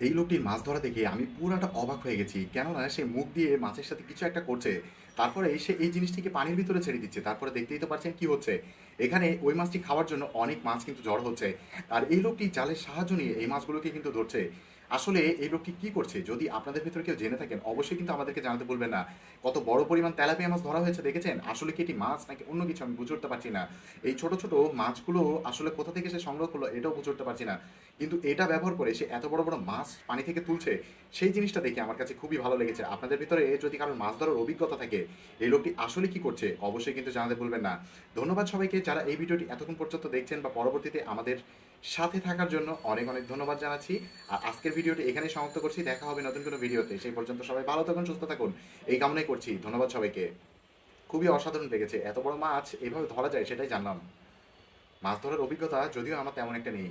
এই লোকটির মাছ ধরা দেখে আমি পুরাটা অবাক হয়ে গেছি। কেননা সে মুখ দিয়ে মাছের সাথে কিছু একটা করছে। তারপরে সে এই জিনিসটিকে পানির ভিতরে ছেড়ে দিচ্ছে। তারপরে দেখতেই তো পারছেন কি হচ্ছে। এখানে ওই মাছটি খাওয়ার জন্য অনেক মাছ কিন্তু জড় হচ্ছে। আর এই লোকটি জালের সাহায্য নিয়ে এই মাছগুলোকে কিন্তু ধরছে। আসলে এই লোকটি কি করছে? যদি আপনাদের ভিতরে কেউ জেনে থাকেন, অবশ্যই কিন্তু আমাদেরকে জানাতে বলবেন না। কত বড় পরিমাণ তেলাপিয়া মাছ ধরা হয়েছে দেখেছেন? আসলে কি এটি মাছ নাকি অন্য কিছু আমি বুঝে উঠতে পারছি না। এই ছোট ছোট মাছগুলো আসলে কোথা থেকে সে সংগ্রহ করল এটাও বুঝে উঠতে পারছি না। কিন্তু এটা ব্যবহার করে সে এত বড় বড় মাছ পানি থেকে তুলছে, সেই জিনিসটা দেখে আমার কাছে খুবই ভালো লেগেছে। আপনাদের ভিতরে যদি কারোর মাছ ধরার অভিজ্ঞতা থাকে, এই লোকটি আসলে কি করছে, অবশ্যই কিন্তু জানাতে ভুলবেন না। ধন্যবাদ সবাইকে, যারা এই ভিডিওটি এতক্ষণ পর্যন্ত দেখছেন বা পরবর্তীতে আমাদের সাথে থাকার জন্য অনেক অনেক ধন্যবাদ জানাচ্ছি। আর আজকের ভিডিওটি এখানেই সমাপ্ত করছি, দেখা হবে নতুন কোনো ভিডিওতে। সেই পর্যন্ত সবাই ভালো থাকুন, সুস্থ থাকুন। এই কামনাই করছি, ধন্যবাদ সবাইকে। খুবই অসাধারণ লেগেছে, এত বড় মাছ এইভাবে ধরা যায় সেটাই জানলাম। মাছ ধরার অভিজ্ঞতা যদিও আমার তেমন একটা নেই।